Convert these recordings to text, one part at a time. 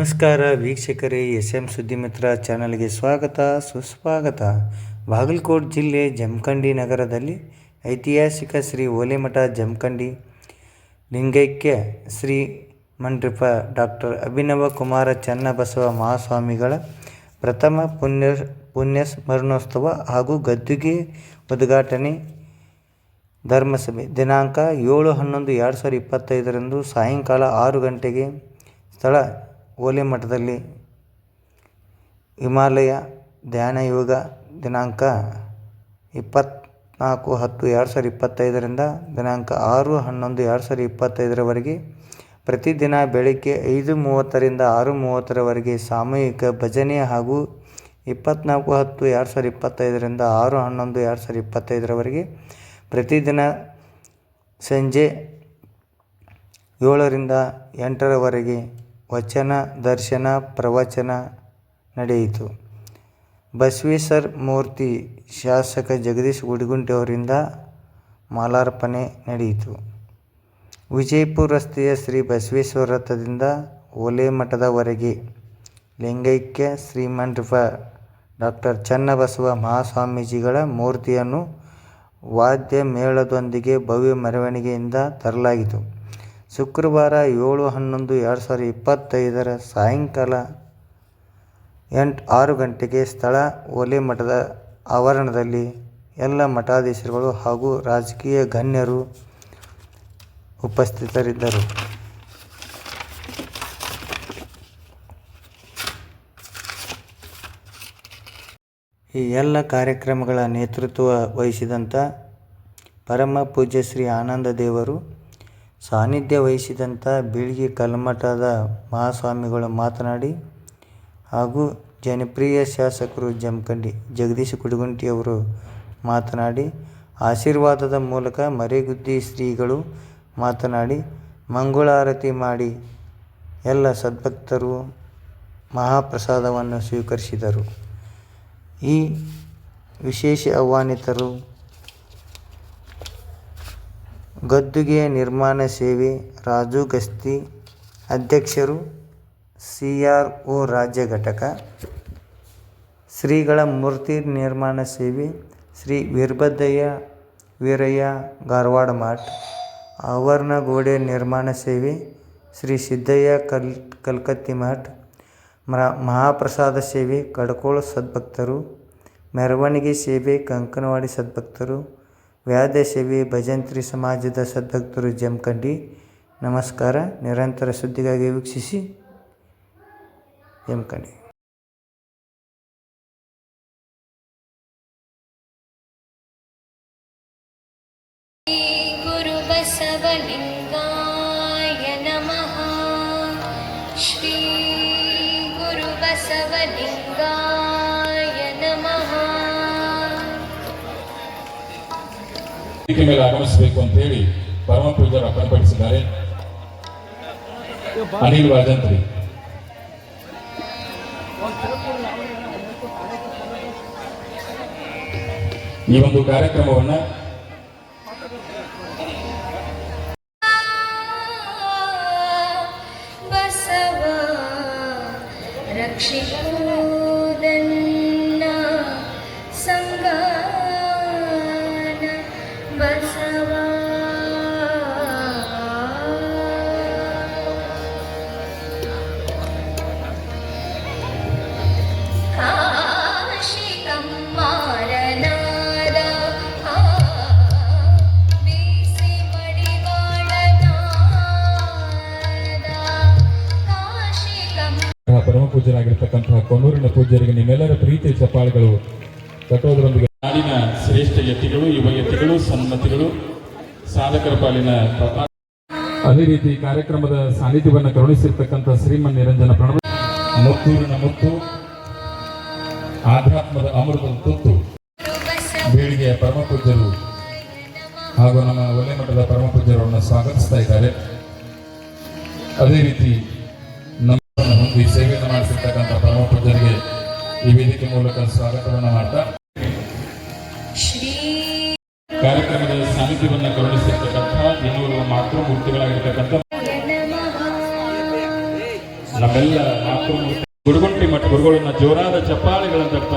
ನಮಸ್ಕಾರ ವೀಕ್ಷಕರೇ S M ಸುದ್ದಿಮಿತ್ರ ಚಾನಲ್ಗೆ ಸ್ವಾಗತ, ಸುಸ್ವಾಗತ. ಬಾಗಲಕೋಟ್ ಜಿಲ್ಲೆ ಜಮಖಂಡಿ ನಗರದಲ್ಲಿ ಐತಿಹಾಸಿಕ ಶ್ರೀ ಓಲೆಮಠ ಜಮಖಂಡಿ ಲಿಂಗೈಕ್ಯ ಶ್ರೀ ಮಂಡ್ರಿಪ ಡಾಕ್ಟರ್ ಅಭಿನವ ಕುಮಾರ ಚನ್ನಬಸವ ಮಹಾಸ್ವಾಮಿಗಳ ಪ್ರಥಮ ಪುಣ್ಯ ಪುಣ್ಯ ಸ್ಮರಣೋತ್ಸವ ಹಾಗೂ ಗದ್ದುಗೆ ಉದ್ಘಾಟನೆ ಧರ್ಮಸಭೆ. ದಿನಾಂಕ ಏಳು ಹನ್ನೊಂದು ಎರಡು ಸಾವಿರದ ಇಪ್ಪತ್ತೈದರಂದು ಸಾಯಂಕಾಲ ಆರು ಗಂಟೆಗೆ ಸ್ಥಳ ಓಲೆಮಠದಲ್ಲಿ ಹಿಮಾಲಯ ಧ್ಯಾನ ಯೋಗ ದಿನಾಂಕ ಇಪ್ಪತ್ತ್ನಾಲ್ಕು ಹತ್ತು ಎರಡು ಸಾವಿರದ ಇಪ್ಪತ್ತೈದರಿಂದ ದಿನಾಂಕ ಆರು ಹನ್ನೊಂದು ಎರಡು ಸಾವಿರದ ಇಪ್ಪತ್ತೈದರವರೆಗೆ ಪ್ರತಿದಿನ ಬೆಳಗ್ಗೆ ಐದು ಮೂವತ್ತರಿಂದ ಆರು ಮೂವತ್ತರವರೆಗೆ ಸಾಮೂಹಿಕ ಭಜನೆ ಹಾಗೂ ಇಪ್ಪತ್ತ್ನಾಲ್ಕು ಹತ್ತು ಎರಡು ಸಾವಿರದ ಇಪ್ಪತ್ತೈದರಿಂದ ಆರು ಹನ್ನೊಂದು ಎರಡು ಸಾವಿರದ ಇಪ್ಪತ್ತೈದರವರೆಗೆ ಪ್ರತಿದಿನ ಸಂಜೆ ಏಳರಿಂದ ಎಂಟರವರೆಗೆ ವಚನ, ದರ್ಶನ, ಪ್ರವಚನ ನಡೆಯಿತು. ಬಸವೇಶ್ವರ ಮೂರ್ತಿ ಶಾಸಕ ಜಗದೀಶ್ ಗುಡಿಗುಂಟೆ ಅವರಿಂದ ಮಾಲಾರ್ಪಣೆ ನಡೆಯಿತು. ವಿಜಯಪುರ ರಸ್ತೆಯ ಶ್ರೀ ಬಸವೇಶ್ವರ ರಥದಿಂದ ಓಲೆಮಠದವರೆಗೆ ಲಿಂಗೈಕ್ಯ ಶ್ರೀಮಂಟಪ ಡಾಕ್ಟರ್ ಚನ್ನಬಸವ ಮಹಾಸ್ವಾಮೀಜಿಗಳ ಮೂರ್ತಿಯನ್ನು ವಾದ್ಯ ಮೇಳದೊಂದಿಗೆ ಭವ್ಯ ಮೆರವಣಿಗೆಯಿಂದ ತರಲಾಯಿತು. ಶುಕ್ರವಾರ ಏಳು ಹನ್ನೊಂದು ಎರಡು ಸಾವಿರದ ಇಪ್ಪತ್ತೈದರ ಸಾಯಂಕಾಲ ಎಂಟು ಆರು ಗಂಟೆಗೆ ಸ್ಥಳ ಓಲೆಮಠದ ಆವರಣದಲ್ಲಿ ಎಲ್ಲ ಮಠಾಧೀಶರುಗಳು ಹಾಗೂ ರಾಜಕೀಯ ಗಣ್ಯರು ಉಪಸ್ಥಿತರಿದ್ದರು. ಈ ಎಲ್ಲ ಕಾರ್ಯಕ್ರಮಗಳ ನೇತೃತ್ವ ವಹಿಸಿದಂಥ ಪರಮ ಪೂಜ್ಯ ಶ್ರೀ ಆನಂದ ದೇವರು ಸಾನ್ನಿಧ್ಯ ವಹಿಸಿದಂಥ ಬೀಳ್ಗಿ ಕಲ್ಮಠದ ಮಹಾಸ್ವಾಮಿಗಳು ಮಾತನಾಡಿ ಹಾಗೂ ಜನಪ್ರಿಯ ಶಾಸಕರು ಜಮಖಂಡಿ ಜಗದೀಶ್ ಕುಡಗುಂಟಿಯವರು ಮಾತನಾಡಿ, ಆಶೀರ್ವಾದದ ಮೂಲಕ ಮರೆಗುದ್ದಿ ಶ್ರೀಗಳು ಮಾತನಾಡಿ, ಮಂಗಳಾರತಿ ಮಾಡಿ ಎಲ್ಲ ಸದ್ಭಕ್ತರು ಮಹಾಪ್ರಸಾದವನ್ನು ಸ್ವೀಕರಿಸಿದರು. ಈ ವಿಶೇಷ ಆಹ್ವಾನಿತರು ಗದ್ದುಗೆಯ ನಿರ್ಮಾಣ ಸೇವೆ, ರಾಜು ಗಸ್ತಿ ಅಧ್ಯಕ್ಷರು ಸಿ ಆರ್ ಒ ರಾಜ್ಯ ಘಟಕ, ಶ್ರೀಗಳ ಮೂರ್ತಿ ನಿರ್ಮಾಣ ಸೇವೆ, ಶ್ರೀ ವೀರಭದ್ರಯ್ಯ ವೀರಯ್ಯ ಗಾರವಾಡ ಮಠ ಆವರಣ ಗೋಡೆ ನಿರ್ಮಾಣ ಸೇವೆ, ಶ್ರೀ ಸಿದ್ದಯ್ಯ ಕಲ್, ಕಲ್ಕತ್ತಿ ಮಠ ಮಹಾಪ್ರಸಾದ ಸೇವೆ, ಕಡ್ಕೋಳ ಸದ್ಭಕ್ತರು, ಮೆರವಣಿಗೆ ಸೇವೆ, ಕಂಕನವಾಡಿ ಸದ್ಭಕ್ತರು ವ್ಯಾಧಸೇವೆ ಭಜಂತ್ರಿ ಸಮಾಜದ ಸದ್ಭಕ್ತರು ಜಮಖಂಡಿ ನಮಸ್ಕಾರ ನಿರಂತರ ಸುದ್ದಿಗಾಗಿ ವೀಕ್ಷಿಸಿ ಜಮಖಂಡಿ ಗುರು ಬಸವಲಿಂಗ ವೇದಿಕೆ ಮೇಲೆ ಆಗಮಿಸಬೇಕು ಅಂತ ಹೇಳಿ ಅಪ್ಪಣಪಡಿಸಿದ್ದಾರೆ ಪೂಜರು ಅಪ್ಪಣೆಪಡಿಸಿದ್ದಾರೆ ಅನಿಲ್ ವಾಜಂತ್ರಿ. ಈ ಒಂದು ಕಾರ್ಯಕ್ರಮವನ್ನ ಪೂಜ್ಯರಾಗಿರ್ತಕ್ಕಂತಹ ಕೊನೂರಿನ ಪೂಜ್ಯರಿಗೆ ನಿಮ್ಮೆಲ್ಲರ ಪ್ರೀತಿ ಚಪಾಳಿಗಳು ಕಟ್ಟೋದರೊಂದಿಗೆ ನಾಡಿನ ಶ್ರೇಷ್ಠ ಯತಿಗಳು ಯುವ ಯತಿಗಳು ಸನ್ಮತಿಗಳು ಸಾಧಕರ ಪಾಲಿನ ಅದೇ ರೀತಿ ಕಾರ್ಯಕ್ರಮದ ಸಾನ್ನಿಧ್ಯವನ್ನು ಕರುಣಿಸಿರ್ತಕ್ಕಂಥ ಶ್ರೀಮನ್ ನಿರಂಜನ ಪ್ರಣವ ಮುತ್ತೂರಿನ ಮುತ್ತು ಆಧ್ಯಾತ್ಮದ ಅಮೃತದ ತುತ್ತು ಬೀಳಿಗೆಯ ಪರಮ ಪೂಜ್ಯರು ಹಾಗೂ ನಮ್ಮ ಒಲೆಮಠದ ಪರಮ ಪೂಜ್ಯರನ್ನು ಸ್ವಾಗತಿಸ್ತಾ ಇದ್ದಾರೆ. ಅದೇ ರೀತಿ ನಮ್ಮ ಹೊಂದಿ ಪೂಜ್ಯರಿಗೆ ಈ ವೇದಿಕೆ ಮೂಲಕ ಸ್ವಾಗತವನ್ನು ಮಾಡ್ತಾ ಕಾರ್ಯಕ್ರಮದ ಸಾನ್ನಿಧ್ಯವನ್ನು ಕರುಣಿಸಿರ್ತಕ್ಕಂಥ ಇನ್ನೂರು ಮಾತೃಮೂರ್ತಿಗಳಾಗಿರ್ತಕ್ಕಂಥ ಮೂರ್ತಿಗಳಾಗಿರ್ತಕ್ಕಂಥ ನಮ್ಮೆಲ್ಲ ಮಾತೃಮೂರ್ತಿ ಗುರುಗುಂಟಿ ಮಠ ಗುರುಗಳನ್ನ ಜೋರಾದ ಚಪ್ಪಾಳಿಗಳಂತ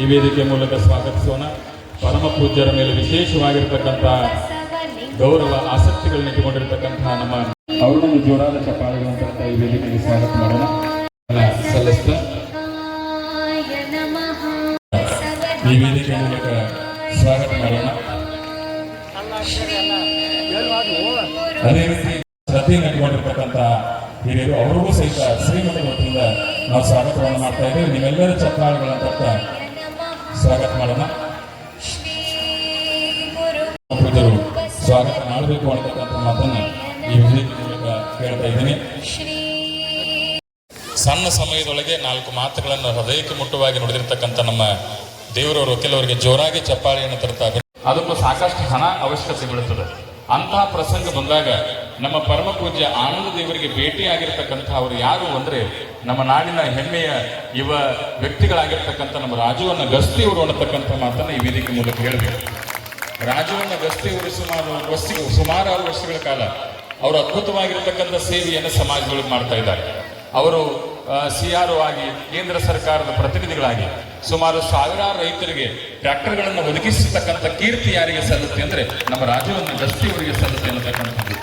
ಈ ವೇದಿಕೆ ಮೂಲಕ ಸ್ವಾಗತಿಸೋಣ. ಪರಮ ಪೂಜ್ಯರ ಮೇಲೆ ವಿಶೇಷವಾಗಿರ್ತಕ್ಕಂಥ ಗೌರವ ಆಸಕ್ತಿಗಳನ್ನ ಇಟ್ಟುಕೊಂಡಿರ್ತಕ್ಕಂಥ ನಮ್ಮ ಅವರನ್ನು ಜೋರಾದ ಚಪ್ಪಾಳೆಗಳನ್ನು ತಟ್ತಾ ಈ ವೇದಿಕೆಗೆ ಸ್ವಾಗತ ಮಾಡೋಣ. ವೇದಿಕೆ ಮೂಲಕ ಸ್ವಾಗತ ಮಾಡೋಣ. ಅದೇ ರೀತಿ ಶ್ರದ್ಧೆಯನ್ನು ಇಟ್ಕೊಂಡಿರ್ತಕ್ಕಂಥ ಹಿರಿಯರು ಅವರಿಗೂ ಸಹಿತ ಶ್ರೀಮಠ ವತಿಯಿಂದ ನಾವು ಸ್ವಾಗತವನ್ನು ಮಾಡ್ತಾ ಇದ್ದೇವೆ. ನಿಮ್ಮೆಲ್ಲರ ಚಪ್ಪಾಳೆಗಳನ್ನು ಸ್ವಾಗತ ಮಾಡೋಣ. ಸ್ವಾಗತ ಮಾಡಬೇಕು ಅನ್ನತಕ್ಕಂಥ ಮಾತನ್ನು ಈ ಮೂಲಕ ಕೇಳ್ತಾ ಇದ್ದೀನಿ. ಸಣ್ಣ ಸಮಯದೊಳಗೆ ನಾಲ್ಕು ಮಾತುಗಳನ್ನು ಹೃದಯಕ್ಕೆ ಮುಟ್ಟುವಾಗಿ ನುಡಿದಿರ್ತಕ್ಕಂಥ ನಮ್ಮ ದೇವರವರು ಕೆಲವರಿಗೆ ಜೋರಾಗಿ ಚಪ್ಪಾಳೆಯನ್ನು ತರ್ತಾರೆ ಅದಕ್ಕೂ ಸಾಕಷ್ಟು ಹಣ ಅವಶ್ಯಕತೆ ಬೀಳುತ್ತದೆ. ಅಂತಹ ಪ್ರಸಂಗ ಬಂದಾಗ ನಮ್ಮ ಪರಮ ಪೂಜ್ಯ ಆನಂದ ದೇವರಿಗೆ ಭೇಟಿಯಾಗಿರ್ತಕ್ಕಂಥ ಅವರು ಯಾರು ಅಂದ್ರೆ ನಮ್ಮ ನಾಡಿನ ಹೆಮ್ಮೆಯ ಯುವ ವ್ಯಕ್ತಿಗಳಾಗಿರ್ತಕ್ಕಂಥ ನಮ್ಮ ರಾಜುವನ್ನ ಗಸ್ತಿಯವರು ಅನ್ನತಕ್ಕಂಥ ಮಾತನ್ನ ಈ ವೇದಿಕೆ ಮೂಲಕ ಹೇಳಬೇಕು. ರಾಜವನ್ನ ಗಸ್ತಿಯವರು ಸುಮಾರು ವರ್ಷ, ಸುಮಾರು ಆರು ವರ್ಷಗಳ ಕಾಲ ಅವರು ಅದ್ಭುತವಾಗಿರ್ತಕ್ಕಂಥ ಸೇವೆಯನ್ನು ಸಮಾಜಗಳಿಗೆ ಮಾಡ್ತಾ ಇದ್ದಾರೆ. ಅವರು ಸಿ ಆರ್ ಆಗಿ ಕೇಂದ್ರ ಸರ್ಕಾರದ ಪ್ರತಿನಿಧಿಗಳಾಗಿ ಸುಮಾರು ಸಾವಿರಾರು ರೈತರಿಗೆ ಟ್ರ್ಯಾಕ್ಟರ್ಗಳನ್ನು ಒದಗಿಸತಕ್ಕಂಥ ಕೀರ್ತಿ ಯಾರಿಗೆ ಸಲ್ಲುತ್ತೆ ಅಂದ್ರೆ ನಮ್ಮ ರಾಜವನ್ನ ಗಸ್ತಿಯವರಿಗೆ ಸಲ್ಲುತ್ತೆ ಅನ್ನತಕ್ಕಂಥದ್ದು.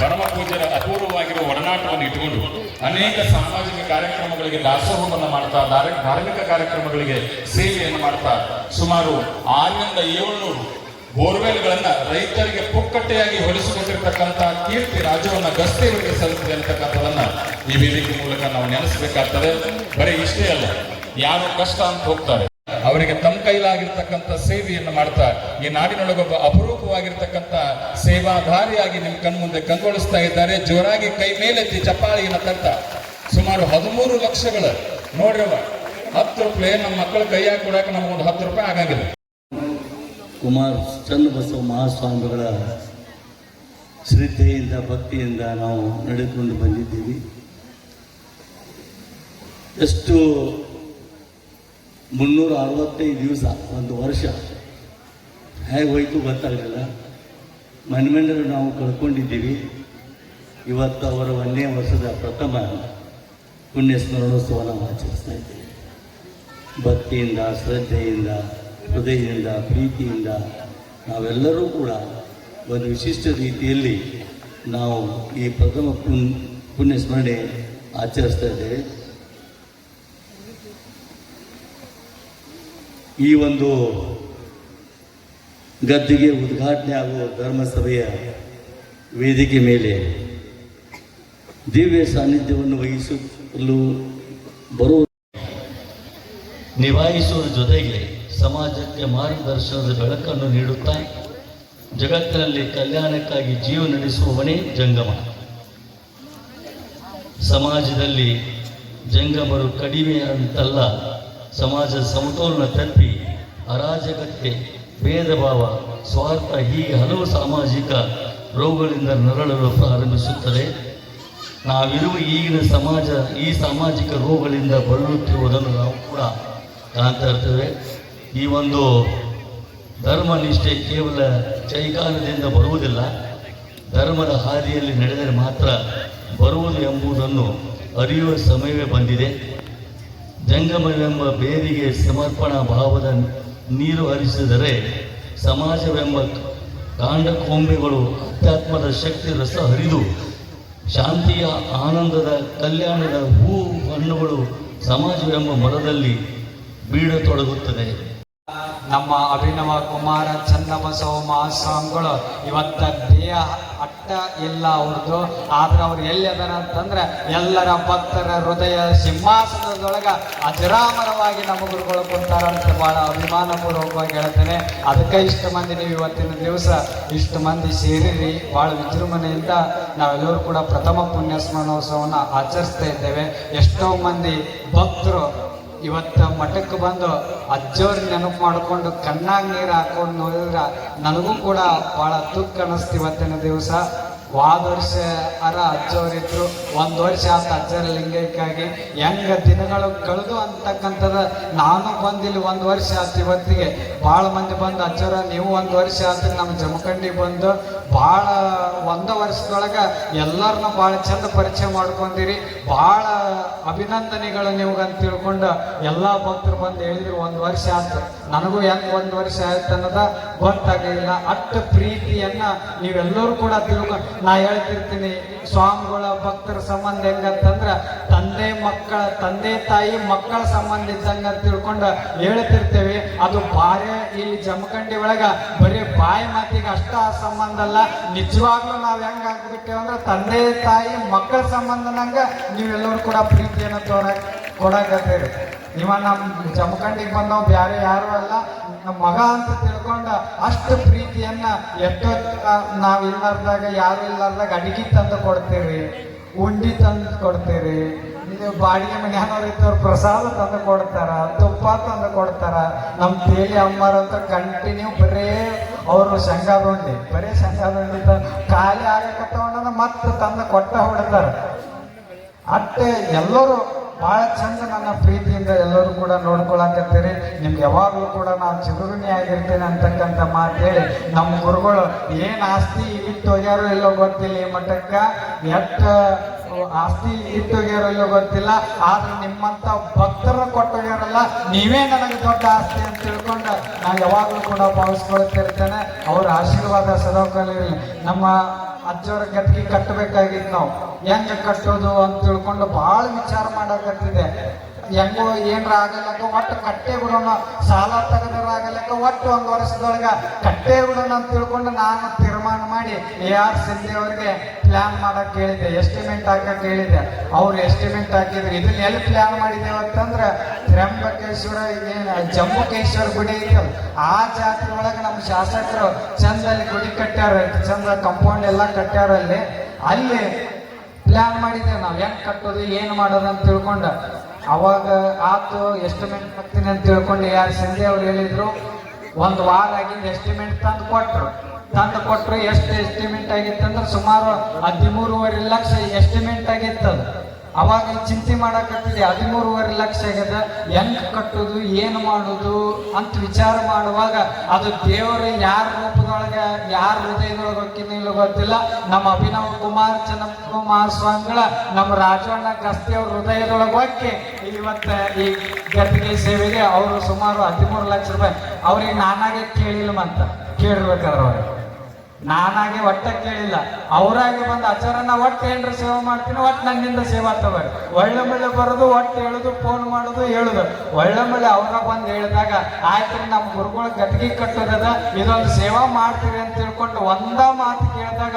ಪರಮ ಪೂಜ್ಯರ ಅಪೂರ್ವವಾಗಿರುವ ಒಡನಾಟವನ್ನು ಇಟ್ಟುಕೊಂಡು ಅನೇಕ ಸಾಮಾಜಿಕ ಕಾರ್ಯಕ್ರಮಗಳಿಗೆ ದಾಸೋಹವನ್ನು ಮಾಡ್ತಾ ಧಾರ್ಮಿಕ ಕಾರ್ಯಕ್ರಮಗಳಿಗೆ ಸೇವೆಯನ್ನು ಮಾಡ್ತಾ, ಸುಮಾರು ಆರರಿಂದ ಏಳ್ನೂರು ಬೋರ್ವೆಲ್ಗಳನ್ನ ರೈತರಿಗೆ ಪುಕ್ಕಟ್ಟೆಯಾಗಿ ಹೊಲಿಸಿಕೊಂಡಿರ್ತಕ್ಕಂಥ ಕೀರ್ತಿ ರಾಜ್ಯವನ್ನ ಗಸ್ತಿಯವರಿಗೆ ಸಲ್ಲುತ್ತದೆ ಅಂತಕ್ಕಂಥದನ್ನ ಈ ವೇದಿಕೆ ಮೂಲಕ ನಾವು ನೆನೆಸಬೇಕಾಗ್ತದೆ. ಬರೀ ಇಷ್ಟೇ ಅಲ್ಲ ಯಾರು ಕಷ್ಟ ಅಂತ ಹೋಗ್ತಾರೆ. ಅವರಿಗೆ ತಮ್ಮ ಕೈಲಾಗಿರ್ತಕ್ಕಂಥ ಸೇವೆಯನ್ನು ಮಾಡ್ತಾ, ಈ ನಾಡಿನೊಳಗೊಬ್ಬ ಅಪರೂಪವಾಗಿರ್ತಕ್ಕಂಥ ಸೇವಾಧಾರಿಯಾಗಿ ನಿಮ್ಮ ಕಣ್ಮುಂದೆ ಕಂಗೊಳಿಸ್ತಾ ಇದ್ದಾರೆ, ಜೋರಾಗಿ ಕೈ ಮೇಲೆತ್ತಿ ಚಪ್ಪಾಳಿಯನ್ನು ತರ್ತಾ. ಸುಮಾರು ಹದಿಮೂರು ಲಕ್ಷಗಳ. ನೋಡ್ರವ ಹತ್ತು ರೂಪಾಯಿ ನಮ್ಮ ಮಕ್ಕಳ ಕೈಯಾಗ ಕೊಡಕ್ಕೆ ನಮಗೊಂದು ಹತ್ತು ರೂಪಾಯಿ ಆಗಂಗಿಲ್ಲ ಕುಮಾರ್ ಚನ್ನಬಸವ ಮಹಾಸ್ವಾಮಿಗಳ ಶ್ರದ್ಧೆಯಿಂದ, ಭಕ್ತಿಯಿಂದ ನಾವು ನಡೆದುಕೊಂಡು ಬಂದಿದ್ದೀವಿ. ಎಷ್ಟು ಮುನ್ನೂರ ಅರವತ್ತೈದು ದಿವಸ, ಒಂದು ವರ್ಷ. ಹೇಗೆ ಹೋಯ್ತು ಗೊತ್ತಾಗಲಿಲ್ಲ. ಮನೆಮಂಡರು ನಾವು ಕಳ್ಕೊಂಡಿದ್ದೀವಿ. ಇವತ್ತು ಅವರ ಒಂದನೇ ವರ್ಷದ ಪ್ರಥಮ ಪುಣ್ಯ ಸ್ಮರಣೋತ್ಸವ ನಾವು ಆಚರಿಸ್ತಾ ಇದ್ದೇವೆ. ಭಕ್ತಿಯಿಂದ, ಶ್ರದ್ಧೆಯಿಂದ, ಹೃದಯದಿಂದ, ಪ್ರೀತಿಯಿಂದ ನಾವೆಲ್ಲರೂ ಕೂಡ ಒಂದು ವಿಶಿಷ್ಟ ರೀತಿಯಲ್ಲಿ ನಾವು ಈ ಪ್ರಥಮ ಪುಣ್ ಪುಣ್ಯ ಸ್ಮರಣೆ ಆಚರಿಸ್ತಾ ಇದ್ದೇವೆ. ಈ ಒಂದು ಗದ್ದಿಗೆ ಉದ್ಘಾಟನೆ ಆಗುವ ಧರ್ಮಸಭೆಯ ವೇದಿಕೆ ಮೇಲೆ ದಿವ್ಯ ಸಾನ್ನಿಧ್ಯವನ್ನು ವಹಿಸಲು ಬರುವ ನಿಭಾಯಿಸುವ ಜೊತೆಗೆ ಸಮಾಜಕ್ಕೆ ಮಾರ್ಗದರ್ಶನದ ಬೆಳಕನ್ನು ನೀಡುತ್ತಾ ಜಗತ್ತಿನಲ್ಲಿ ಕಲ್ಯಾಣಕ್ಕಾಗಿ ಜೀವ ನಡೆಸುವವನೇ ಜಂಗಮ. ಸಮಾಜದಲ್ಲಿ ಜಂಗಮರು ಕಡಿಮೆ ಅಂತಲ್ಲ. ಸಮಾಜದ ಸಮತೋಲನ ತಪ್ಪಿ ಅರಾಜಕತೆ ಭೇದ ಭಾವ, ಸ್ವಾರ್ಥ ಹೀಗೆ ಹಲವು ಸಾಮಾಜಿಕ ರೋಗಗಳಿಂದ ನರಳಲು ಪ್ರಾರಂಭಿಸುತ್ತದೆ. ನಾವಿರುವ ಈಗಿನ ಸಮಾಜ, ಈ ಸಾಮಾಜಿಕ ರೋಗಗಳಿಂದ ಬಳಲುತ್ತಿರುವುದನ್ನು ನಾವು ಕೂಡ ಕಾಣ್ತಾ ಇರ್ತೇವೆ. ಈ ಒಂದು ಧರ್ಮ ನಿಷ್ಠೆ ಕೇವಲ ಚೈಕಾಲದಿಂದ ಬರುವುದಿಲ್ಲ. ಧರ್ಮದ ಹಾದಿಯಲ್ಲಿ ನಡೆದರೆ ಮಾತ್ರ ಬರುವುದು ಎಂಬುದನ್ನು ಅರಿಯುವ ಸಮಯವೇ ಬಂದಿದೆ. ಜಂಗಮವೆಂಬ ಬೇರಿಗೆ ಸಮರ್ಪಣಾ ಭಾವದ ನೀರು ಹರಿಸಿದರೆ ಸಮಾಜವೆಂಬ ಕಾಂಡಕೊಂಬೆಗಳು ಅಧ್ಯಾತ್ಮದ ಶಕ್ತಿ ರಸ ಹರಿದು ಶಾಂತಿಯ ಆನಂದದ ಕಲ್ಯಾಣದ ಹೂ ಹಣ್ಣುಗಳು ಸಮಾಜವೆಂಬ ಮರದಲ್ಲಿ ಬೀಳತೊಡಗುತ್ತದೆ. ನಮ್ಮ ಅಭಿನವ ಕುಮಾರ ಚನ್ನಬಸವ ಮಹಾಸ್ವಾಮಿಗಳು ಇವತ್ತ ದೇಹ ಅಟ್ಟ ಇಲ್ಲ ಅವ್ರದ್ದು. ಆದ್ರೆ ಅವ್ರು ಎಲ್ಲಿ ಅದಾರ ಅಂತಂದ್ರೆ ಎಲ್ಲರ ಭಕ್ತರ ಹೃದಯ ಸಿಂಹಾಸನದೊಳಗ ಅಜರಾಮರವಾಗಿ ನಮ್ಮ ಗುರುಗಳು ಕುಂತಾರಂತ ಬಹಳ ಅಭಿಮಾನಪೂರ್ವಕವಾಗಿ ಹೇಳ್ತೇನೆ. ಅದಕ್ಕೆ ಇಷ್ಟು ಮಂದಿ ನೀವು ಇವತ್ತಿನ ದಿವಸ ಇಷ್ಟು ಮಂದಿ ಸೇರಿರಿ. ಬಹಳ ವಿಜೃಂಭಣೆಯಿಂದ ನಾವೆಲ್ಲರೂ ಕೂಡ ಪ್ರಥಮ ಪುಣ್ಯ ಸ್ಮರಣೋತ್ಸವವನ್ನು ಆಚರಿಸ್ತಾ ಇದ್ದೇವೆ. ಎಷ್ಟೋ ಮಂದಿ ಭಕ್ತರು ಇವತ್ತ ಮಠಕ್ಕೆ ಬಂದು ಅಜ್ಜವ್ರ ನೆನಪು ಮಾಡಿಕೊಂಡು ಕಣ್ಣಾಗ ನೀರು ಹಾಕೊಂಡು ನೋಡಿದ್ರೆ ನನಗೂ ಕೂಡ ಭಾಳ ದುಃಖ ಅನಿಸ್ತು ಇವತ್ತಿನ ದಿವಸ. ವಾದ ವರ್ಷ ಅರ ಅಜ್ಜವರಿದ್ರು ಒಂದು ವರ್ಷ ಆತ ಅಜ್ಜರ ಲಿಂಗೈಕಾಗಿ ಹೆಂಗ ದಿನಗಳು ಕಳೆದು ಅಂತಕ್ಕಂಥದ್ದು ನಾನು ಬಂದಿಲ್ಲಿ ಒಂದು ವರ್ಷ ಆತು ಇವತ್ತಿಗೆ. ಭಾಳ ಮಂದಿ ಬಂದು, ಅಜ್ಜರ, ನೀವು ಒಂದು ವರ್ಷ ಆತು ನಮ್ಮ ಜಮಖಂಡಿ ಬಂದು ಭಾಳ ಒಂದು ವರ್ಷದೊಳಗೆ ಎಲ್ಲರನ್ನ ಭಾಳ ಚಂದ ಪರಿಚಯ ಮಾಡ್ಕೊಂಡಿರಿ ಭಾಳ ಅಭಿನಂದನೆಗಳು ನಿಮ್ಗಂತ ತಿಳ್ಕೊಂಡು ಎಲ್ಲ ಭಕ್ತರು ಬಂದು ಹೇಳಿದ್ರು, ಒಂದು ವರ್ಷ ಆಯ್ತು ನನಗೂ ಹೆಂಗೆ ಒಂದು ವರ್ಷ ಆಯ್ತು ಅನ್ನೋದ ಗೊತ್ತಾಗಲಿಲ್ಲ. ಅಷ್ಟು ಪ್ರೀತಿಯನ್ನು ನೀವೆಲ್ಲರೂ ಕೂಡ ತಿಳ್ಕೊಂಡು ನಾ ಹೇಳ್ತಿರ್ತೀನಿ ಸ್ವಾಮಿಗಳ ಭಕ್ತರ ಸಂಬಂಧ ಹೆಂಗಂತಂದ್ರೆ ತಂದೆ ಮಕ್ಕಳ, ತಂದೆ ತಾಯಿ ಮಕ್ಕಳ ಸಂಬಂಧ ಇದ್ದಂಗ ಅಂತ ತಿಳ್ಕೊಂಡು ಹೇಳ್ತಿರ್ತೇವೆ. ಅದು ಬಾರೆ ಇಲ್ಲಿ ಜಮಖಂಡಿ ಒಳಗೆ ಬರೀ ಬಾಯಿ ಮಾತಿಗೆ ಅಷ್ಟ ಸಂಬಂಧ ಅಲ್ಲ. ನಿಜವಾಗ್ಲೂ ನಾವು ಹೆಂಗೆ ಆಗ್ಬಿಟ್ಟೇವೆ ಅಂದ್ರೆ ತಂದೆ, ತಾಯಿ, ಮಕ್ಕಳ ಸಂಬಂಧನಂಗ ನೀವೆಲ್ಲರೂ ಕೂಡ ಪ್ರೀತಿಯನ್ನು ತೋರ ಕೊಡಕತ್ತೀರಿ. ಇವ ನಮ್ಮ ಜಮಖಂಡಿಗೆ ಬಂದವ್ ಬ್ಯಾರೆ ಯಾರು ಅಲ್ಲ. ನಮ್ಮ ಮಗ ಅಂತ ತಿಳ್ಕೊಂಡ ಅಷ್ಟು ಪ್ರೀತಿಯನ್ನ ಎಷ್ಟೋ ನಾವ್ ಇಲ್ಲಾರ್ದಾಗ, ಯಾರು ಇಲ್ಲಾರ್ದಾಗ ಅಡಿಗೆ ತಂದು ಕೊಡ್ತೀರಿ ಉಂಡಿ ತಂದು ಕೊಡ್ತೀರಿ ಇದು ಬಾಡಿಗೆ ಮನೆಯವ್ರು ಇದ್ದವ್ರು ಪ್ರಸಾದ ತಂದು ಕೊಡ್ತಾರ, ತುಪ್ಪ ತಂದು ಕೊಡ್ತಾರ. ನಮ್ಮ ತೇಲಿ ಅಮ್ಮರಂತ ಕಂಟಿನ್ಯೂ ಬರೇ ಅವರು ಶಂಗಾದುಂಡಿ ಬರೀ ಶಂಗಾದುಂಡಿ ತ, ಖಾಲಿ ಆಗಕತ್ತವಣ್ಣ ಮತ್ತೆ ತಂದು ಕೊಟ್ಟ ಹೊಡ್ತಾರ. ಅಟ್ಟೆ ಎಲ್ಲರೂ ಬಹಳ ಚಂದ ನನ್ನ ಪ್ರೀತಿಯಿಂದ ಎಲ್ಲರೂ ಕೂಡ ನೋಡ್ಕೊಳಕತ್ತೀರಿ. ನಿಮ್ಗೆ ಯಾವಾಗಲೂ ಕೂಡ ನಾನು ಚಿಗುರುಣಿ ಆಗಿರ್ತೇನೆ ಅಂತಕ್ಕಂಥ ಮಾತು ಹೇಳಿ ನಮ್ಮ ಗುರುಗಳು ಏನು ಆಸ್ತಿ ಇಟ್ಟು ಹೋಗ್ಯಾರೋ ಇಲ್ಲೋ ಗೊತ್ತಿಲ್ಲ ಈ ಮಠಕ್ಕ. ಎಷ್ಟು ಆಸ್ತಿ ಇಟ್ಟು ಹೋಗ್ಯಾರೋ ಇಲ್ಲೋ ಗೊತ್ತಿಲ್ಲ. ಆದ್ರೆ ನಿಮ್ಮಂತ ಭಕ್ತರ ಕೊಟ್ಟೋಗ್ಯಾರಲ್ಲ ನೀವೇ ನನಗೆ ದೊಡ್ಡ ಆಸ್ತಿ ಅಂತ ತಿಳ್ಕೊಂಡು ನಾನು ಯಾವಾಗಲೂ ಕೂಡ ಭಾವಿಸ್ಕೊಳ್ತಿರ್ತೇನೆ ಅವರ ಆಶೀರ್ವಾದ ಸದಾಕಾಲ ಇರಲಿ. ನಮ್ಮ ಅಜ್ಜವ್ರ ಕಟ್ಗೆ ಕಟ್ಟಬೇಕಾಗಿತ್ತು ನಾವು. ಹೆಂಗೆ ಕಟ್ಟೋದು ಅಂತ ತಿಳ್ಕೊಂಡು ಭಾಳ ವಿಚಾರ ಮಾಡಕತ್ತಿದೆ ಹೆಂಗೋ ಏನ್ರ ಆಗಲ್ಲಕ್ಕ ಒಟ್ಟು ಕಟ್ಟೆ ಬಿಡೋಣ, ಸಾಲ ತೆಗೆದ್ರ ಆಗಲ್ಲಕ್ಕ ಒಟ್ಟು ಒಂದು ವರ್ಷದೊಳಗ ಕಟ್ಟೆ ಬಿಡೋಣ ಅಂತ ತಿಳ್ಕೊಂಡು ನಾನು ತೀರ್ಮಾನ ಮಾಡಿ ಎ ಆರ್ ಸಿಂಧಿ ಅವರಿಗೆ ಪ್ಲಾನ್ ಮಾಡಕ್ ಹೇಳಿದೆ ಎಸ್ಟಿಮೇಟ್ ಹಾಕಕ್ ಹೇಳಿದೆ ಅವ್ರು ಎಸ್ಟಿಮೇಟ್ ಹಾಕಿದ್ರು. ಇದನ್ನ ಎಲ್ಲಿ ಪ್ಲಾನ್ ಮಾಡಿದ್ದೇವೆ ಅಂತಂದ್ರೆ ತ್ರ್ಯಂಬಕೇಶ್ವರ ಏನ್ ಜಮ್ಮುಕೇಶ್ವರ ಗುಡಿ ಐತಲ್ಲ, ಆ ಜಾತ್ರೆ ಒಳಗೆ ನಮ್ಮ ಶಾಸಕರು ಚಂದ ಅಲ್ಲಿ ಗುಡಿ ಕಟ್ಟ್ಯಾರ ಚಂದ ಕಂಪೌಂಡ್ ಎಲ್ಲ ಕಟ್ಟ್ಯಾರ ಅಲ್ಲಿ. ಅಲ್ಲಿ ಪ್ಲಾನ್ ಮಾಡಿದ್ದೇವೆ ನಾವು. ಹೆಂಗೆ ಕಟ್ಟೋದು, ಏನು ಮಾಡೋದು ಅಂತ ತಿಳ್ಕೊಂಡು ಅವಾಗ ಆತು ಎಸ್ಟಿಮೇಟ್ ಹಾಕ್ತೀನಿ ಅಂತ ತಿಳ್ಕೊಂಡು ಯಾರು ಸಂಜೆ ಅವ್ರು ಹೇಳಿದ್ರು, ಒಂದು ವಾರ ಆಗಿದ್ದು ಎಸ್ಟಿಮೇಟ್ ತಂದು ಕೊಟ್ಟರು ತಂದು ಕೊಟ್ಟರು ಎಷ್ಟು ಎಸ್ಟಿಮೇಟ್ ಆಗಿತ್ತಂದ್ರೆ ಸುಮಾರು ಹದಿಮೂರುವರೆ ಲಕ್ಷ ಎಸ್ಟಿಮೇಟ್ ಆಗಿತ್ತದು. ಅವಾಗ ಚಿಂತೆ ಮಾಡಕತ್ತಿದೆ, ಹದಿಮೂರುವರೆ ಲಕ್ಷ ಆಗ್ಯದ ಹೆಂಗ್ ಕಟ್ಟೋದು, ಏನು ಮಾಡೋದು ಅಂತ ವಿಚಾರ ಮಾಡುವಾಗ ಅದು ದೇವರು ಯಾರ ರೂಪದೊಳಗೆ, ಯಾರ ಹೃದಯದೊಳಗೆ ಹೊಕ್ಕಿನ ಇಲ್ಲ ಗೊತ್ತಿಲ್ಲ. ನಮ್ಮ ಅಭಿನವ ಕುಮಾರ್ ಚನ್ನಕುಮಾರ ಸ್ವಾಮಿಗಳ ನಮ್ಮ ರಾಜಣ್ಣ ಗಸ್ತಿ ಅವ್ರ ಹೃದಯದೊಳಗೆ ಹೊಕ್ಕಿ, ಇವತ್ತ ಈ ಗದ್ದಿಗೆ ಸೇವೆಗೆ ಅವರು ಸುಮಾರು ಹದಿಮೂರು ಲಕ್ಷ ರೂಪಾಯಿ. ಅವ್ರಿಗೆ ನಾನಾಗೆ ಕೇಳಿಲ್ಲ ಅಂತ ಕೇಳಿರ್ಬೇಕಾದ್ರೆ ಅವ್ರಿಗೆ. ನಾನಾಗೆ ಒಟ್ಟ ಕೇಳಿಲ್ಲ. ಅವರಾಗಿ ಬಂದು ಆಚಾರನ ಒಟ್ಟು ಏನ್ರ ಸೇವೆ ಮಾಡ್ತೀನಿ, ಒಟ್ಟು ನನ್ನಿಂದ ಸೇವಾ ತಗೋರಿ ಒಳ್ಳೆ ಮಳೆ ಬರೋದು, ಒಟ್ಟು ಹೇಳುದು ಫೋನ್ ಮಾಡೋದು, ಹೇಳುದು. ಒಳ್ಳೆ ಮಳೆ ಅವ್ರ ಬಂದು ಹೇಳಿದಾಗ ಆಯ್ತು ನಮ್ಮ ಗುರುಗಳ ಗದ್ಗಿ ಕಟ್ಟೋದದ ಇದೊಂದು ಸೇವಾ ಮಾಡ್ತೀವಿ ಅಂತ ತಿಳ್ಕೊಂಡು ಒಂದ ಮಾತು ಕೇಳಿದಾಗ,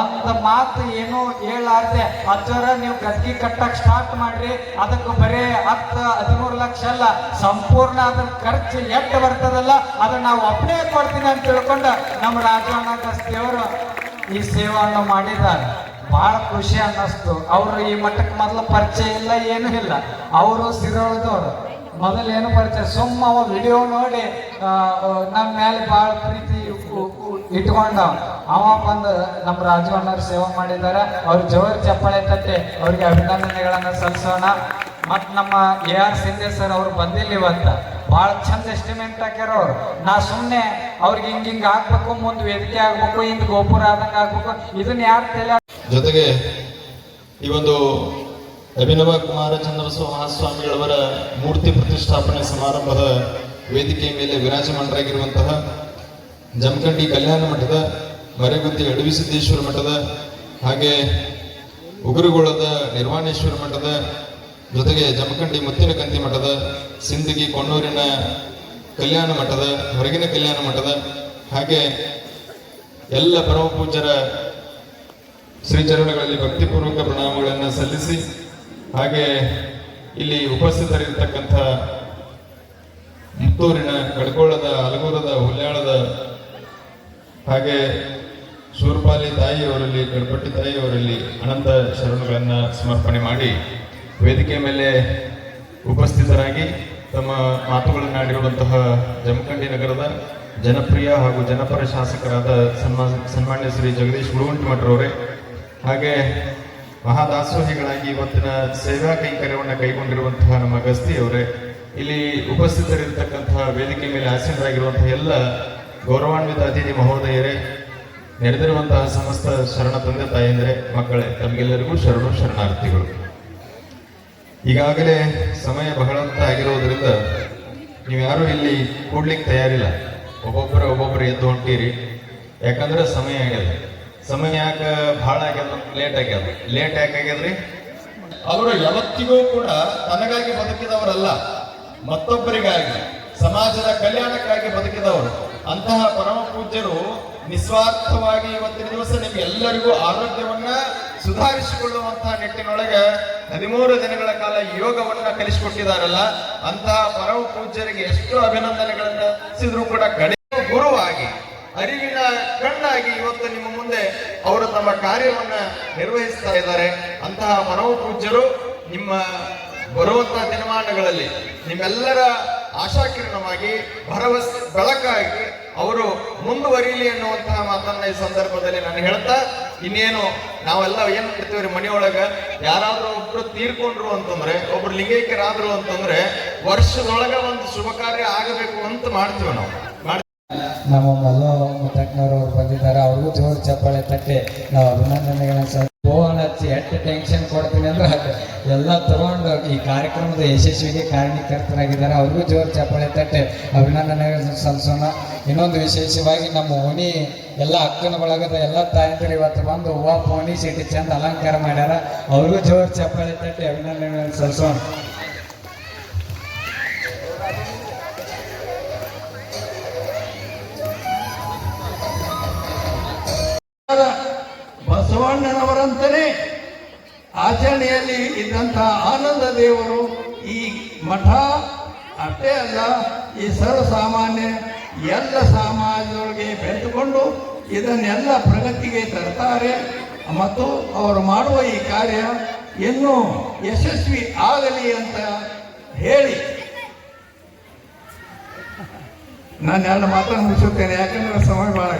ಒಂದ ಮಾತು ಏನು ಹೇಳಾರ್ದೆ ಅಜ್ಜರ ನೀವು ಗದ್ಗಿ ಕಟ್ಟಕ್ ಸ್ಟಾರ್ಟ್ ಮಾಡ್ರಿ. ಅದಕ್ಕೆ ಬರೀ ಹತ್ತು, ಹದಿಮೂರು ಲಕ್ಷ ಅಲ್ಲ, ಸಂಪೂರ್ಣ ಅದ್ರ ಖರ್ಚು ಎಷ್ಟು ಬರ್ತದಲ್ಲ, ಅದನ್ನ ನಾವು ಒಬ್ಬನೇ ಕೊಡ್ತೀನಿ ಅಂತ ತಿಳ್ಕೊಂಡು ನಮ್ಮ ರಾಜವಣ್ಣ ಗಸ್ತಿಯವರು ಈ ಸೇವೆಯನ್ನು ಮಾಡಿದ್ದಾರೆ. ಬಹಳ ಖುಷಿ ಅನ್ನಿಸ್ತು. ಅವರು ಈ ಮಟ್ಟಕ್ಕೆ ಮೊದಲು ಪರಿಚಯ ಇಲ್ಲ, ಏನೂ ಇಲ್ಲ. ಅವರು ಸಿರೋಳದವರು. ಮೊದಲು ಏನು ಪರಿಚಯ? ಸುಮ್ಮ ಅವ ವಿಡಿಯೋ ನೋಡಿ ನಮ್ಮ ಮೇಲೆ ಭಾಳ ಪ್ರೀತಿ ಇಟ್ಕೊಂಡ. ಅವ ಬಂದು, ನಮ್ಮ ರಾಜವಣ್ಣವ್ರು ಸೇವೆ ಮಾಡಿದ್ದಾರೆ. ಅವ್ರ ಜೋರ್ ಚಪ್ಪಳೆ ತಟ್ಟೆ, ಅವ್ರಿಗೆ ಅಭಿನಂದನೆಗಳನ್ನು ಸಲ್ಲಿಸೋಣ. ಮತ್ತು ನಮ್ಮ ಎ ಆರ್ ಸಿಂಧೆ ಸರ್ ಅವರು ಬಂದಿಲ್ಲ ಇವತ್ತ. ಭಾಳ ಚಂದ ಎಸ್ಟಿಮೆಂಟ್ ಹಾಕ್ಯಾರ ನಾ ಸುಮ್ಮನೆ ಅವ್ರಿಗೆ ಹಿಂಗ್ ಹಿಂಗ್ ಹಾಕ್ಬೇಕು, ಮುಂದೆ ವೇದಿಕೆ ಆಗ್ಬೇಕು, ಹಿಂದ್ ಗೋಪುರ ಆದಂಗ ಆಗ್ಬೇಕು. ಇದನ್ನ ಯಾರು ತಲೆ ಜೊತೆಗೆ ಈ ಒಂದು ಅಭಿನವ ಕುಮಾರ ಚಂದ್ರಸೋಹ ಸ್ವಾಮಿಗಳವರ ಮೂರ್ತಿ ಪ್ರತಿಷ್ಠಾಪನೆ ಸಮಾರಂಭದ ವೇದಿಕೆ ಮೇಲೆ ವಿರಾಜಮಾನರಾಗಿರುವಂತಹ ಜಮಖಂಡಿ ಕಲ್ಯಾಣ ಮಠದ ಮರೆಗುದ್ದಿ ಅಡವಿಸಿದ್ದೇಶ್ವರ ಮಠದ ಹಾಗೆ ಉಗುರುಗೋಳದ ನಿರ್ವಾಣೇಶ್ವರ ಮಠದ ಜೊತೆಗೆ ಜಮಖಂಡಿ ಮುತ್ತಿನಕಂತಿ ಮಠದ ಸಿಂದಗಿ ಕೊಣ್ಣೂರಿನ ಕಲ್ಯಾಣ ಮಠದ, ಹೊರಗಿನ ಕಲ್ಯಾಣ ಮಠದ ಹಾಗೆ ಎಲ್ಲ ಪರಮ ಪೂಜ್ಯರ ಶ್ರೀಚರಣಗಳಲ್ಲಿ ಭಕ್ತಿಪೂರ್ವಕ ಪ್ರಣಾಮಗಳನ್ನು ಸಲ್ಲಿಸಿ, ಹಾಗೆ ಇಲ್ಲಿ ಉಪಸ್ಥಿತರಿರ್ತಕ್ಕಂಥ ಮುತ್ತೂರಿನ ಕಡ್ಕೋಳದ ಅಲಗೂರದ ಹುಲ್ಯಾಳದ, ಹಾಗೆ ಶೂರ್ಪಾಲಿ ತಾಯಿಯವರಲ್ಲಿ, ಕಡ್ಪಟ್ಟಿ ತಾಯಿಯವರಲ್ಲಿ ಅನಂತ ಶರಣಗಳನ್ನು ಸಮರ್ಪಣೆ ಮಾಡಿ ವೇದಿಕೆ ಮೇಲೆ ಉಪಸ್ಥಿತರಾಗಿ ತಮ್ಮ ಮಾತುಗಳನ್ನಾಡಿರುವಂತಹ ಜಮಖಂಡಿ ನಗರದ ಜನಪ್ರಿಯ ಹಾಗೂ ಜನಪರ ಶಾಸಕರಾದ ಸನ್ಮಾ, ಸನ್ಮಾನ್ಯ ಶ್ರೀ ಜಗದೀಶ್ ಗುಳುವಂಟಿಮಠರವರೇ ಹಾಗೆ ಮಹಾದಾಸೋಹಿಗಳಾಗಿ ಇವತ್ತಿನ ಸೇವಾ ಕೈಂಕರ್ಯವನ್ನು ಕೈಗೊಂಡಿರುವಂತಹ ನಮ್ಮ ಗಸ್ತಿಯವರೇ ಇಲ್ಲಿ ಉಪಸ್ಥಿತರಿರ್ತಕ್ಕಂತಹ ವೇದಿಕೆ ಮೇಲೆ ಆಸೀನರಾಗಿರುವಂತಹ ಎಲ್ಲ ಗೌರವಾನ್ವಿತ ಅತಿಥಿ ಮಹೋದಯರೇ, ನೆರೆದಿರುವಂತಹ ಸಮಸ್ತ ಶರಣ ತಂದೆ ತಾಯಂದ್ರೆ, ಮಕ್ಕಳೇ, ತಮಗೆಲ್ಲರಿಗೂ ಶರಣು ಶರಣಾರ್ಥಿಗಳು. ಈಗಾಗಲೇ ಸಮಯ ಬಹಳಂತ ಆಗಿರೋದ್ರಿಂದ ಆಗಿರುವುದರಿಂದ ನೀವು ಯಾರು ಇಲ್ಲಿ ಕೂಡ್ಲಿಕ್ಕೆ ತಯಾರಿಲ್ಲ. ಒಬ್ಬೊಬ್ಬರು ಒಬ್ಬೊಬ್ಬರು ಎದ್ದು ಹೊಂಟೀರಿ. ಯಾಕಂದ್ರೆ ಸಮಯ ಆಗ್ಯದ ಸಮಯ ಯಾಕೆ ಬಹಳ ಆಗ್ಯದ? ಲೇಟ್ ಆಗ್ಯದ. ಲೇಟ್ ಯಾಕೆ ಆಗ್ಯದ್ರಿ? ಅವರು ಯಾವತ್ತಿಗೂ ಕೂಡ ತನಗಾಗಿ ಬದುಕಿದವರಲ್ಲ. ಮತ್ತೊಬ್ಬರಿಗಾಗಿ, ಸಮಾಜದ ಕಲ್ಯಾಣಕ್ಕಾಗಿ ಬದುಕಿದವರು. ಅಂತಹ ಪರಮ ಪೂಜ್ಯರು ನಿಸ್ವಾರ್ಥವಾಗಿ ಇವತ್ತಿನ ದಿವಸ ನಿಮ್ಗೆಲ್ಲರಿಗೂ ಆರೋಗ್ಯವನ್ನ ಸುಧಾರಿಸಿಕೊಳ್ಳುವಂತಹ ನಿಟ್ಟಿನೊಳಗೆ ಹದಿಮೂರು ದಿನಗಳ ಕಾಲ ಯೋಗವನ್ನ ಕಲಿಸಿಕೊಟ್ಟಿದಾರಲ್ಲ, ಅಂತಹ ಪರಮ ಪೂಜ್ಯರಿಗೆ ಎಷ್ಟು ಅಭಿನಂದನೆಗಳನ್ನ ಸಿದ್ರು ಕೂಡ ಕಡಿಮೆ ಗುರುವಾಗಿ, ಅರಿವಿನ ಕಣ್ಣಾಗಿ ಇವತ್ತು ನಿಮ್ಮ ಮುಂದೆ ಅವರು ತಮ್ಮ ಕಾರ್ಯವನ್ನ ನಿರ್ವಹಿಸ್ತಾ ಇದ್ದಾರೆ. ಅಂತಹ ಪರಮ ಪೂಜ್ಯರು ನಿಮ್ಮ ಬರುವಂತಹ ದಿನಮಾನಗಳಲ್ಲಿ ನಿಮ್ಮೆಲ್ಲರ ಆಶಾಕಿರಣವಾಗಿ ಭರವಸೆ, ಬೆಳಕಾಗಿ ಅವರು ಮುಂದುವರಿಲಿ ಅನ್ನುವಂತಹ ಮಾತನ್ನ ಈ ಸಂದರ್ಭದಲ್ಲಿ ನಾನು ಹೇಳ್ತಾ, ಇನ್ನೇನು ನಾವೆಲ್ಲ ಏನ್ ಮಾಡ್ತೀವ್ರಿ ಮನೆಯೊಳಗ? ಯಾರಾದ್ರೂ ಒಬ್ರು ತೀರ್ಕೊಂಡ್ರು ಅಂತಂದ್ರೆ, ಒಬ್ರು ಲಿಂಗೈಕ್ಯರಾದ್ರು ಅಂತಂದ್ರೆ, ವರ್ಷದೊಳಗ ಒಂದು ಶುಭ ಕಾರ್ಯ ಆಗಬೇಕು ಅಂತ ಮಾಡ್ತೀವಿ ನಾವು. ನಮ್ಮ ಮಲ್ಲ ತಜ್ಞರು ಅವ್ರು ಬಂದಿದ್ದಾರೆ. ಅವ್ರಿಗೂ ಜೋರು ಚಪ್ಪಾಳೆ ತಟ್ಟೆ. ನಾವು ಅಭಿನಂದನೆಗಳನ್ನ ಫೋನ್ ಹಚ್ಚಿ ಎಷ್ಟು ಟೆನ್ಷನ್ ಕೊಡ್ತೀನಿ ಅಂದ್ರೆ ಎಲ್ಲ ತಗೊಂಡು ಈ ಕಾರ್ಯಕ್ರಮದ ಯಶಸ್ವಿಗೆ ಕಾರಣೀಕರ್ತರಾಗಿದ್ದಾರೆ. ಅವ್ರಿಗೂ ಜೋರು ಚಪ್ಪಾಳೆ ತಟ್ಟೆ. ಅಭಿನಂದನೆ ಸಲ್ಲಿಸೋಣ ಇನ್ನೊಂದು ವಿಶೇಷವಾಗಿ ನಮ್ಮ ಓಣಿ, ಎಲ್ಲ ಅಕ್ಕನ ಬಳಗದ ಎಲ್ಲ ತಾಯಂದಿರು ಇವತ್ತು ಬಂದು ಹೂವು ಪೋಣಿ ಸಿಟಿ ಚಂದ ಅಲಂಕಾರ ಮಾಡ್ಯಾರ. ಅವ್ರಿಗೂ ಜೋರು ಚಪ್ಪಾಳೆ ತಟ್ಟೆ. ಅಭಿನಂದನೆ ಸಲ್ಲಿಸೋಣ ಆಚರಣೆಯಲ್ಲಿ ಇದ್ದಂತಹ ಆನಂದ ದೇವರು ಈ ಮಠ, ಅಷ್ಟೇ ಅಲ್ಲ, ಈ ಸರ್ವಸಾಮಾನ್ಯ ಎಲ್ಲ ಸಮಾಜದೊಳಗೆ ಬೆಳೆದುಕೊಂಡು ಇದನ್ನೆಲ್ಲ ಪ್ರಗತಿಗೆ ತರ್ತಾರೆ. ಮತ್ತು ಅವರು ಮಾಡುವ ಈ ಕಾರ್ಯ ಇನ್ನೂ ಯಶಸ್ವಿ ಆಗಲಿ ಅಂತ ಹೇಳಿ. ನಾನು ಎರಡು ಮಾತನ್ನು ಮುಗಿಸುತ್ತೇನೆ ಯಾಕಂದ್ರೆ ಸಮಯ ಭಾಳ